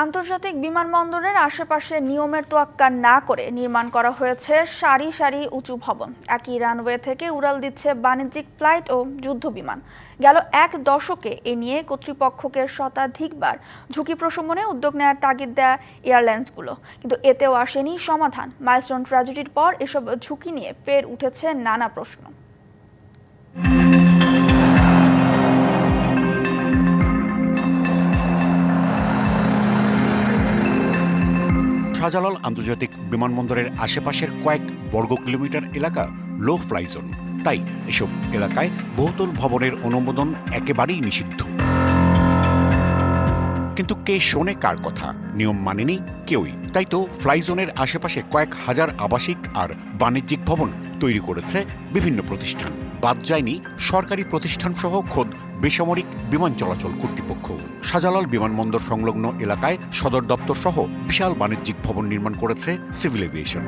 আন্তর্জাতিক বিমানবন্দরের আশেপাশে নিয়মের তোয়াক্কা না করে নির্মাণ করা হয়েছে সারি সারি উঁচু ভবন। একই রানওয়ে থেকে উড়াল দিচ্ছে বাণিজ্যিক ফ্লাইট ও যুদ্ধ বিমান। গেল এক দশকে এ নিয়ে কর্তৃপক্ষকে শতাধিকবার ঝুঁকি প্রশমনে উদ্যোগ নেওয়ার তাগিদ দেয় এয়ারলাইন্সগুলো। কিন্তু এতেও আসেনি সমাধান। মাইলস্টোন ট্র্যাজেডির পর এসব ঝুঁকি নিয়ে ফের উঠেছে নানা প্রশ্ন। শাহজালাল আন্তর্জাতিক বিমানবন্দরের আশেপাশের কয়েক বর্গ কিলোমিটার এলাকা লো ফ্লাই জোন। তাই এসব এলাকায় বহুতল ভবনের অনুমোদন একেবারেই নিষিদ্ধ। কিন্তু কে শোনে কার কথা? নিয়ম মানেনি কেউই। তাই তো ফ্লাই জোনের আশেপাশে কয়েক হাজার আবাসিক আর বাণিজ্যিক ভবন তৈরি করেছে বিভিন্ন প্রতিষ্ঠান। বাদ যায়নি সরকারি প্রতিষ্ঠানসহ খোদ বেসামরিক বিমান চলাচল কর্তৃপক্ষ। শাহজালাল বিমানবন্দর সংলগ্ন এলাকায় সদর দপ্তর সহ বিশাল বাণিজ্যিক ভবন নির্মাণ করেছে সিভিল এভিয়েশন।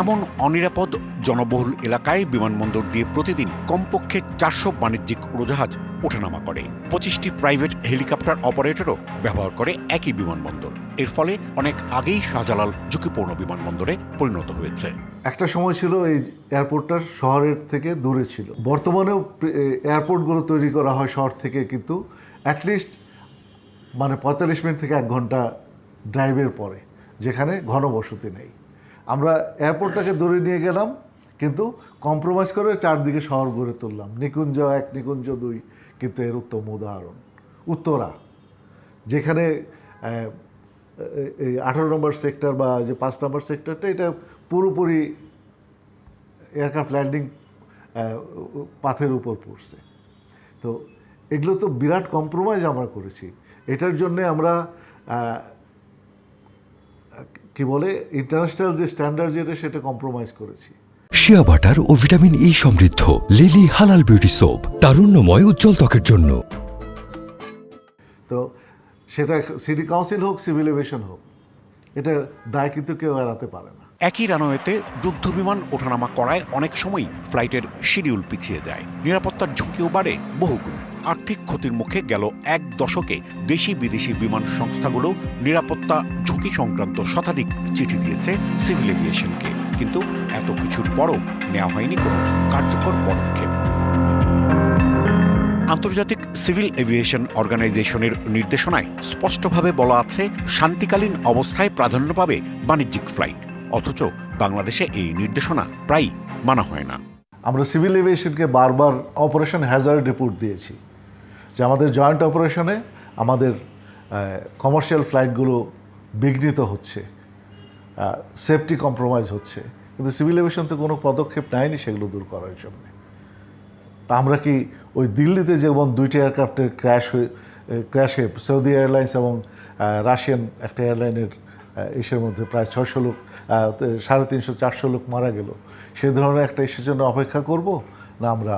এমন অনিরাপদ জনবহুল এলাকায় বিমানবন্দর দিয়ে প্রতিদিন কমপক্ষে চারশো বাণিজ্যিক উড়োজাহাজ ওঠানামা করে। পঁচিশটি প্রাইভেট হেলিকপ্টার অপারেটরও ব্যবহার করে একই বিমানবন্দর। এর ফলে অনেক আগেই শাহজালাল ঝুঁকিপূর্ণ বিমানবন্দরে পরিণত হয়েছে। একটা সময় ছিল এই এয়ারপোর্টটা শহরের থেকে দূরে ছিল। বর্তমানেও এয়ারপোর্টগুলো তৈরি করা হয় শহর থেকে, কিন্তু অ্যাটলিস্ট মানে পঁয়তাল্লিশ মিনিট থেকে এক ঘণ্টা ড্রাইভের পরে, যেখানে ঘনবসতি নেই। আমরা এয়ারপোর্টটাকে দূরে নিয়ে গেলাম, কিন্তু কম্প্রোমাইজ করে চারদিকে শহর গড়ে তুললাম। নিকুঞ্জ এক, নিকুঞ্জ দুই, কিন্তু এর উত্তম উদাহরণ, উত্তরা, যেখানে এই আঠারো নম্বর সেক্টর বা যে পাঁচ নম্বর সেক্টরটা এটা পুরোপুরি এয়ারক্রাফট ল্যান্ডিং পাথের উপর পড়ছে। তো এগুলো তো বিরাট কম্প্রোমাইজ আমরা করেছি। এটার জন্যে আমরা কি বলে ইন্টারন্যাশনাল যে স্ট্যান্ডার্ড যেটা সেটা কম্প্রোমাইজ করেছি। শিয়া বাটার ও ভিটামিন ই সমৃদ্ধ লিলি হালাল বিউটি সোপ তারুণ্যময় উজ্জ্বল ত্বকের জন্য। তো সেটা সিটি কাউন্সিল হোক সিভিল এভিয়েশন হোক এটা দায় কিন্তু কেউ এড়াতে পারে না। একই রানওয়েতে যুদ্ধ বিমান ওঠানামা করায় অনেক সময় ফ্লাইটের শিডিউল পিছিয়ে যায়। নিরাপত্তার ঝুঁকিও বাড়ে বহুগুণ। আর্থিক ক্ষতির মুখে গেল এক দশকে দেশি বিদেশি বিমান সংস্থাগুলো নিরাপত্তা ঝুঁকি সংক্রান্ত শতাধিক চিঠি দিয়েছে সিভিল এভিয়েশনকে। কিন্তু এত কিছুর পরও নেওয়া হয়নি কোনো কার্যকর পদক্ষেপ। আন্তর্জাতিক সিভিল এভিয়েশন অর্গানাইজেশনের নির্দেশনায় স্পষ্টভাবে বলা আছে, শান্তিকালীন অবস্থায় প্রাধান্য পাবে বাণিজ্যিক ফ্লাইট। অথচ বাংলাদেশে এই নির্দেশনা প্রায়ই মানা হয় না। আমরা সিভিল এভিয়েশনকে বারবার অপারেশন হ্যাজার্ড রিপোর্ট দিয়েছি। যে আমাদের জয়েন্ট অপারেশনে আমাদের কমার্শিয়াল ফ্লাইটগুলো বিঘ্নিত হচ্ছে সেফটি কম্প্রোমাইজ হচ্ছে, কিন্তু সিভিল এভিয়েশন তো কোনো পদক্ষেপ নেয়নি সেগুলো দূর করার জন্য। তা আমরা কি ওই দিল্লিতে যেমন দুইটি এয়ারক্রাফটের ক্র্যাশ হয়ে ক্র্যাশে সৌদি এয়ারলাইন্স এবং রাশিয়ান একটা এয়ারলাইনের ইসের মধ্যে প্রায় ছশো লোক সাড়ে তিনশো চারশো লোক মারা গেল। সেই ধরনের একটা ইস্যুর জন্য অপেক্ষা করব না আমরা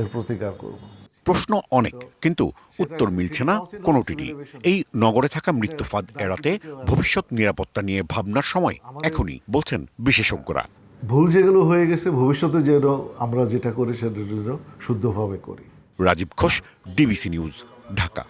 এর প্রতিকার করব। প্রশ্ন অনেক কিন্তু উত্তর মিলছে না কোনোটিরই। এই নগরে থাকা মৃত্যুফাদ এড়াতে ভবিষ্যৎ নিরাপত্তা নিয়ে ভাবনার সময় এখনই বলছেন বিশেষজ্ঞরা। ভুল যেগুলো হয়ে গেছে ভবিষ্যতে যে আমরা যেটা করি সেটা শুদ্ধভাবে করি। Rajib Ghosh DBC news Dhaka.